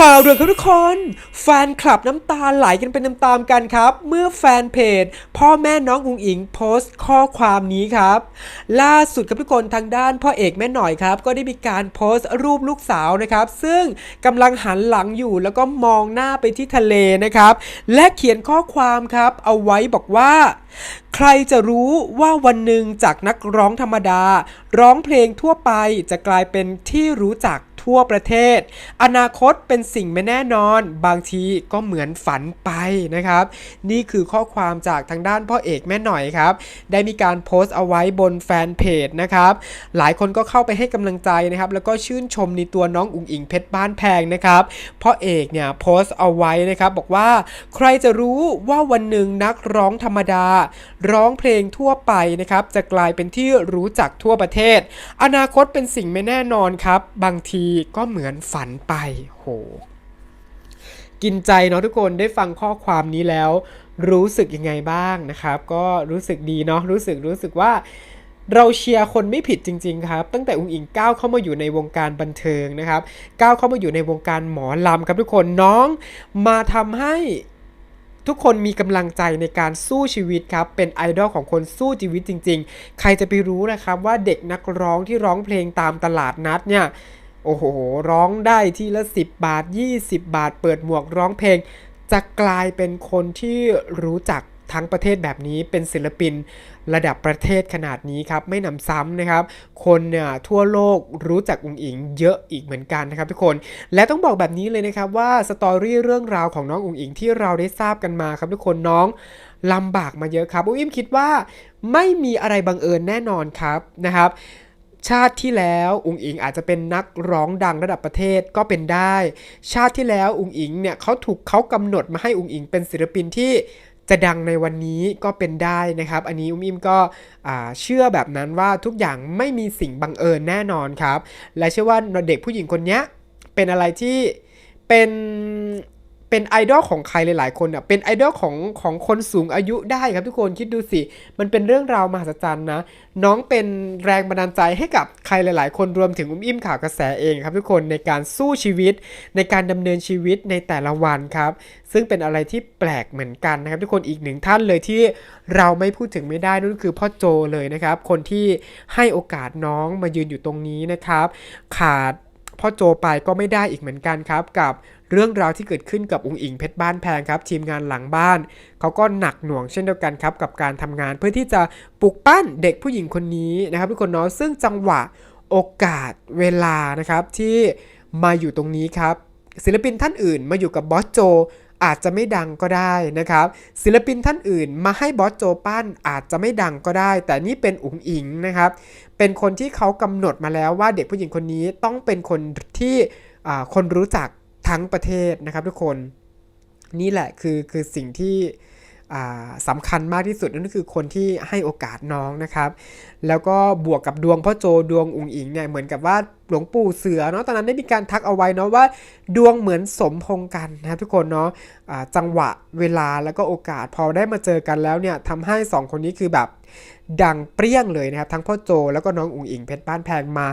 ข่าวด่วนครับทุกคน แฟนคลับน้ำตาไหลกันเป็นตามๆกันครับ เมื่อแฟนเพจ พ่อแม่น้องอุงอิงโพสต์ข้อความนี้ครับ ล่าสุดครับทุกคนทางด้านพ่อเอกแม่หน่อยครับ ก็ได้มีการโพสต์รูปลูกสาวนะครับ ซึ่งกำลังหันหลังอยู่แล้วก็มองหน้าไปที่ทะเลนะครับ และเขียนข้อความครับ เอาไว้บอกว่าใครจะรู้ว่าวันหนึ่งจากนักร้องธรรมดา ร้องเพลงทั่วไปจะกลายเป็นที่รู้จัก ทั่วประเทศ อนาคตเป็นสิ่งไม่แน่นอน บางทีก็เหมือนฝันไปนะครับ นี่คือข้อความจากทางด้านพ่อเอกแม่หน่อยครับ ได้มีการโพสต์เอาไว้บนแฟนเพจนะครับ หลายคนก็เข้าไปให้กำลังใจนะครับ แล้วก็ชื่นชมในตัวน้องอุ๋งอิงเพชรบ้านแพงนะครับ พ่อเอกเนี่ยโพสต์เอาไว้นะครับ บอกว่าใครจะรู้ว่าวันหนึ่งนักร้องธรรมดา ร้องเพลงทั่วไปนะครับ จะกลายเป็นที่รู้จักทั่วประเทศ อนาคตเป็นสิ่งไม่แน่นอนครับ บางทีก็เหมือนฝันไป โห กินใจเนาะทุกคนได้ฟังข้อความนี้แล้ว รู้สึกยังไงบ้างนะครับ ก็รู้สึกดีเนาะรู้สึกรู้สึกว่าเราเชียร์คนไม่ผิดจริง ๆ ครับ ตั้งแต่อุ้งอิงก้าวเข้ามาอยู่ในวงการบันเทิงนะครับก้าวเข้ามาอยู่ในวงการหมอลำครับทุกคนน้องมาทำให้ทุกคนมีกำลังใจในการสู้ชีวิตครับ เป็นไอดอลของคนสู้ชีวิตจริง ๆ ใครจะไปรู้นะครับว่าเด็กนักร้องที่ร้องเพลงตามตลาดนัดเนี่ย โอ้โห ร้องได้ทีละ 10 บาท 20 บาท เปิดหมวกร้องเพลง จะกลายเป็นคนที่รู้จักทั้งประเทศแบบนี้เป็นศิลปินระดับประเทศขนาดนี้ครับ ไม่นำซ้ำนะครับ คนเนี่ยทั่วโลกรู้จักอุ๋งอิงเยอะอีกเหมือนกันนะครับทุกคน และต้องบอกแบบนี้เลยนะครับว่าสตอรี่เรื่องราวของน้องอุ๋งอิงที่เราได้ทราบกันมาครับทุกคนน้องลำบากมาเยอะครับอุ้มคิดว่าไม่มีอะไรบังเอิญแน่นอนครับนะครับ ชาติที่แล้วอุ๋งอิงอาจจะเป็นนักร้องดังระดับประเทศก็เป็นได้ ชาติที่แล้วอุ๋งอิงเนี่ยเขาถูกเขากำหนดมาให้อุ๋งอิงเป็นศิลปินที่จะดังในวันนี้ก็เป็นได้นะครับ อันนี้อุ้มอิมก็เชื่อแบบนั้นว่าทุกอย่างไม่มีสิ่งบังเอิญแน่นอนครับ และเชื่อว่าเด็กผู้หญิงคนนี้เป็นอะไรที่เป็น เป็นไอดอลของใครหลายๆคนอะเป็นไอดอลของของคนสูงอายุได้ครับทุกคนคิดดูสิ มันเป็นเรื่องราวมหัศจรรย์นะ น้องเป็นแรงบันดาลใจให้กับใครหลาย ๆ คนรวมถึงอุ้มอิ่มข่าวกระแสเองครับทุกคนในการสู้ชีวิต ในการดำเนินชีวิตในแต่ละวันครับ ซึ่งเป็นอะไรที่แปลกเหมือนกันนะครับ ทุกคนอีกหนึ่งท่านเลยที่เราไม่พูดถึงไม่ได้นั่นคือพ่อโจเลยนะครับ คนที่ให้โอกาสน้องมายืนอยู่ตรงนี้นะครับ ขาดพ่อโจไปก็ไม่ได้อีกเหมือนกันครับกับเรื่องราวที่เกิดขึ้นกับอุงอิงเพชรบ้านแพงครับ ทีมงานหลังบ้าน เขาก็หนักหน่วงเช่นเดียวกันครับ กับการทำงานเพื่อที่จะปลุกปั้นเด็กผู้หญิงคนนี้นะครับทุกคนเนาะซึ่งจังหวะโอกาสเวลานะครับที่มาอยู่ตรงนี้ครับ ศิลปินท่านอื่นมาอยู่กับบอสโจอาจจะไม่ดังก็ได้นะครับ ศิลปินท่านอื่นมาให้บอสโจปั้นอาจจะไม่ดังก็ได้ แต่นี่เป็นอุ๋งอิงนะครับ เป็นคนที่เขากำหนดมาแล้วว่าเด็กผู้หญิงคนนี้ต้องเป็นคนที่คนรู้จัก ทั้งประเทศนะครับทุกคนนี่แหละคือคือสิ่งที่สำคัญมากที่สุดนั่นก็คือคนที่ให้โอกาสน้องนะครับ แล้วก็บวกกับดวงพ่อโจดวงอุงอิงเนี่ยเหมือนกับว่าหลวงปู่เสือเนาะตอนนั้นได้มีการทักเอาไว้เนาะว่าดวงเหมือนสมพงกันนะครับทุกคนเนาะะจังหวะเวลาแล้วก็โอกาสพอได้มาเจอกันแล้วเนี่ยทำให้สองคนนี้คือแบบดังเปรี้ยงเลยนะครับ ทั้งพ่อโจแล้วก็น้องอุ๋งอิงเพชรบ้านแพงมา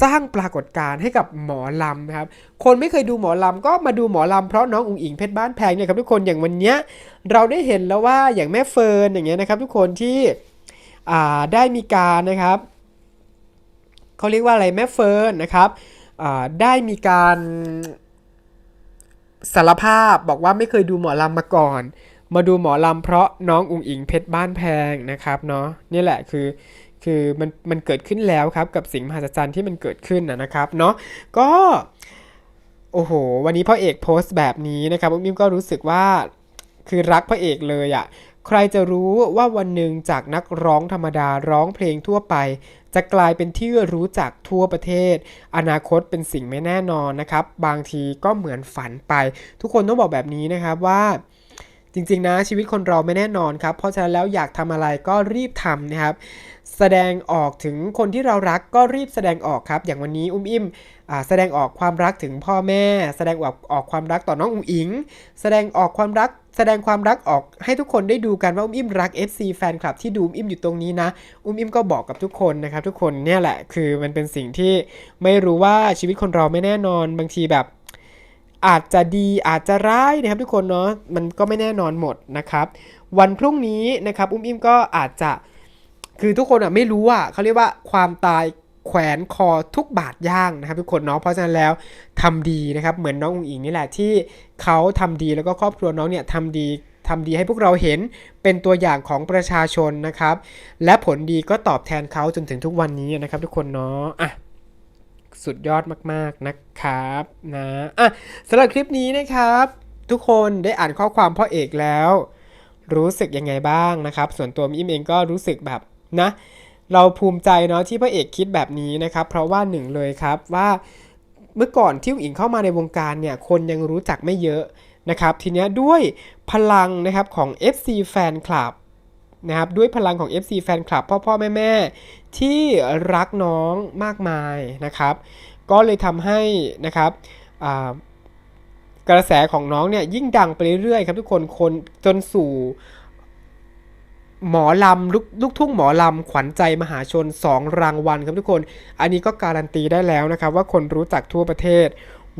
สร้างปรากฏการณ์ให้กับหมอลำนะครับคนไม่เคยดูหมอลำก็มาดูหมอลำเพราะน้องอุ๋งอิงเพชรบ้านแพงเนี่ยครับทุกคนอย่างวันเนี้ยเราได้เห็นแล้วว่าอย่างแม่เฟิร์นอย่างเงี้ยนะครับ ทุกคนที่ได้มีการนะครับ เขาเรียกว่าอะไรแม่เฟิร์นนะครับได้มีการสารภาพบอกว่าไม่เคยดูหมอลำมาก่อน มาดูหมอลำเพราะน้องอุ๋งอิงเพชรบ้านแพงนะครับเนาะนี่แหละคือคือมันมันเกิดขึ้นแล้วครับกับสิ่งมหัศจรรย์ที่มันเกิดขึ้นนะครับเนาะก็โอ้โห วันนี้พ่อเอกโพสต์แบบนี้นะครับอุ้มอิมก็รู้สึกว่าคือรักพระเอกเลยอะ่ะ ใครจะรู้ว่าวันหนึ่งจากนักร้องธรรมดาร้องเพลงทั่วไป จะกลายเป็นที่รู้จักทั่วประเทศ อนาคตเป็นสิ่งไม่แน่นอนนะครับ บางทีก็เหมือนฝันไป ทุกคนต้องบอกแบบนี้นะครับว่า จริงๆนะชีวิตคนเราไม่แน่นอนครับ เพราะฉะนั้นแล้วอยากทำอะไรก็รีบทำนะครับ แสดงออกถึงคนที่เรารักก็รีบแสดงออกครับ อย่างวันนี้อุ้มอิ่มแสดงออกความรักถึงพ่อแม่ แสดงออกออกความรักต่อน้องอุ๋งอิง แสดงออกความรัก แสดงความรักออกให้ทุกคนได้ดูกันว่าอุ้มอิ่มรัก FC แฟนคลับที่ดูอุ้มอิ่มอยู่ตรงนี้นะ อุ้มอิ่มก็บอกกับทุกคนนะครับ ทุกคนเนี่ยแหละคือมันเป็นสิ่งที่ไม่รู้ว่าชีวิตคนเราไม่แน่นอนบางทีแบบ อาจจะดีอาจจะร้ายนะครับ ทุกคนเนาะมันก็ไม่แน่นอนหมดนะครับ วันพรุ่งนี้นะครับอุ้มอิ่มก็อาจจะคือทุกคนอะไม่รู้อะเขาเรียกว่าความตายแขวนคอทุกบาทย่างนะครับ ทุกคนเนาะเพราะฉะนั้นแล้วทำดีนะครับ เหมือนน้องอุ๋งอิงนี่แหละที่เขาทำดีแล้วก็ครอบครัวน้องเนี่ยทำดีทำดีให้พวกเราเห็นเป็นตัวอย่างของประชาชนนะครับ และผลดีก็ตอบแทนเขาจนถึงทุกวันนี้นะครับ ทุกคนเนาะอะ สุดยอดมากๆนะครับนะอะสำหรับคลิปนี้นะครับ ทุกคนได้อ่านข้อความพ่อเอกแล้ว รู้สึกยังไงบ้างนะครับ ส่วนตัวมิมเองก็รู้สึกแบบนะเราภูมิใจเนาะที่พ่อเอกคิดแบบนี้นะครับ เพราะว่าหนึ่งเลยครับว่าเมื่อก่อนที่อิงเข้ามาในวงการเนี่ยคนยังรู้จักไม่เยอะนะครับ ทีนี้ด้วยพลังนะครับของ FC แฟ นะครับด้วยพลังของ FC แฟนคลับพ่อพ่อแม่แม่ที่รักน้องมากมายนะครับ ก็เลยทำให้นะครับกระแสของน้องเนี่ยยิ่งดังไปเรื่อยๆครับทุกคนคนจนสู่หมอลำลูกลูกทุ่งหมอลำขวัญใจมหาชน 2 รางวัลครับทุกคน อันนี้ก็การันตีได้แล้วนะครับ ว่าคนรู้จักทั่วประเทศ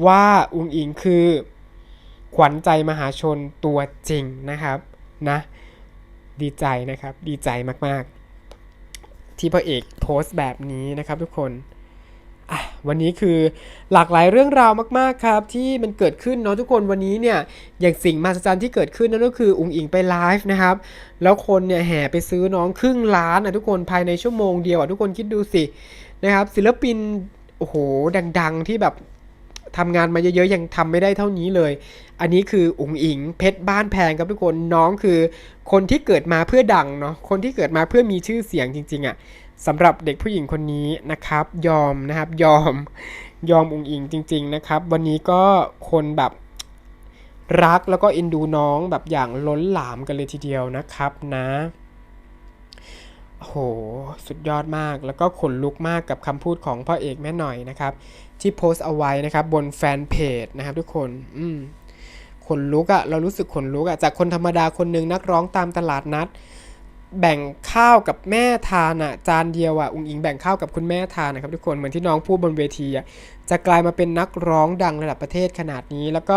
ว่าอุงอิงคือ ขวัญใจมหาชนตัวจริงนะครับนะ ดีใจนะครับ ดีใจมากๆ ที่พ่อเอกโพสต์แบบนี้นะครับทุกคนวันนี้คือหลากหลายเรื่องราวมาก ๆ ครับ ที่มันเกิดขึ้นเนาะทุกคนวันนี้เนี่ยอย่างสิ่งมหัศจรรย์ที่เกิดขึ้นนั่นก็คืออุงอิงไปไลฟ์นะครับ แล้วคนเนี่ยแห่ไปซื้อน้องครึ่งล้านอะทุกคนภายในชั่วโมงเดียวอะทุกคนคิดดูสินะครับศิลปิน โอ้โห ดัง ๆ ที่แบบ ทำงานมาเยอะๆยังทำไม่ได้เท่านี้เลย อันนี้คืออุ๋งอิงเพชรบ้านแพงครับทุกคนน้องคือ คนที่เกิดมาเพื่อดังเนาะคนที่เกิดมาเพื่อมีชื่อเสียงจริง ๆอะสำหรับเด็กผู้หญิงคนนี้นะครับ ยอมนะครับยอมยอมอุ๋งอิงจริง ๆนะครับ วันนี้ก็คนแบบรักแล้วก็เอ็นดูน้องแบบอย่างล้นหลามกันเลยทีเดียวนะครับนะ โหสุดยอดมากแล้วก็ขนลุกมากกับคำพูดของพ่อเอกแม่หน่อยนะครับ ที่โพสต์เอาไว้นะครับบนแฟนเพจนะครับทุกคนอืมขนลุกอะเรารู้สึกขนลุกอะจากคนธรรมดาคนหนึ่งนักร้องตามตลาดนัด แบ่งข้าวกับแม่ทานอะจานเดียวอะอุงอิงแบ่งข้าวกับคุณแม่ทานนะครับทุกคนเหมือนที่น้องพูดบนเวทีอะจะกลายมาเป็นนักร้องดังระดับประเทศขนาดนี้ แล้วก็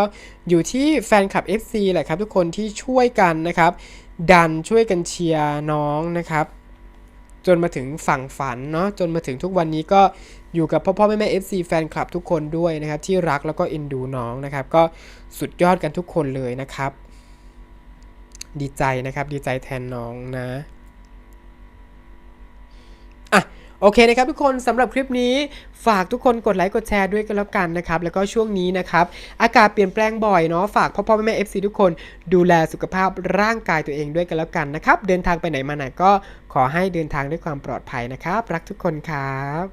อยู่ที่แฟนคลับ FC แหละครับทุกคนที่ช่วยกันนะครับ ดันช่วยกันเชียร์น้องนะครับ จนมาถึงฝั่งฝันเนาะจนมาถึงทุกวันนี้ก็อยู่กับพ่อพ่อแม่แม่ FC แฟนคลับทุกคนด้วยนะครับ ที่รักแล้วก็เอ็นดูน้องนะครับ ก็สุดยอดกันทุกคนเลยนะครับ ดีใจนะครับ ดีใจแทนน้องนะ โอเคนะครับทุกคนสำหรับคลิปนี้ฝากทุกคนกดไลค์กดแชร์ด้วยกันแล้วกันนะครับ แล้วก็ช่วงนี้นะครับ อากาศเปลี่ยนแปลงบ่อยเนาะฝากพ่อพ่อแม่แม่ FC ทุกคนดูแลสุขภาพร่างกายตัวเองด้วยกันแล้วกันนะครับ เดินทางไปไหนมาไหนก็ขอให้เดินทางด้วยความปลอดภัยนะครับ รักทุกคนครับ